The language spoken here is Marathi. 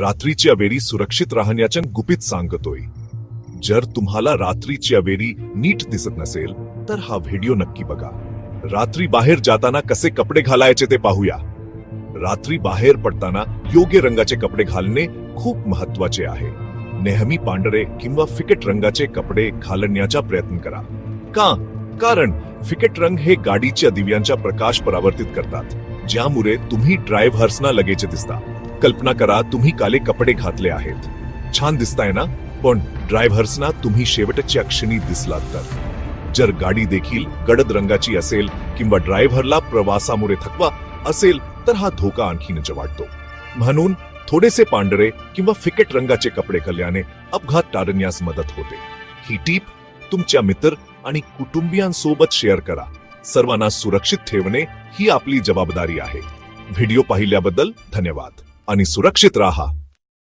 रात्रीच्या वेळी सुरक्षित राहण्याच्या गुपित सांगतोय. जर तुम्हाला रात्रीच्या वेळी नीट दिसत नसेल तर हा व्हिडिओ नक्की बघा. रात्री बाहेर जाताना कसे कपडे घालायचे ते पाहूया. रात्री बाहेर पडताना योग्य रंगाचे कपडे घालणे खूप महत्त्वाचे आहे. नेहमी पांढरे किंवा फिकट रंगाचे कपडे घालण्याचा प्रयत्न करा. का? कारण फिकट रंग हे गाडीच्या दिव्यांचा प्रकाश परावर्तित करतात ज्यामुळे तुम्ही ड्रायव्हर्सना लगेच दिसता. कल्पना करा तुम्ही काले कपडे घातले आहेत. छान दिसताय ना? पण ड्रायव्हर्सना तुम्ही शेवटच्या क्षणी दिसलात. तर जर गाडी देखील गडद रंगाची असेल किंवा ड्रायव्हरला प्रवासामुळे थकवा असेल तर हा धोका आणखीनच वाढतो म्हणून थोडेसे पांढरे किंवा फिकट रंगाचे कपडे कल्याने अपघात टाळण्यास मदत होते. ही टीप तुमच्या मित्र आणि कुटुंबियांसोबत शेअर करा. सर्वांना सुरक्षित ठेवणे ही आपली जबाबदारी आहे. व्हिडिओ पाहिल्याबद्दल धन्यवाद. आणि सुरक्षित राहा.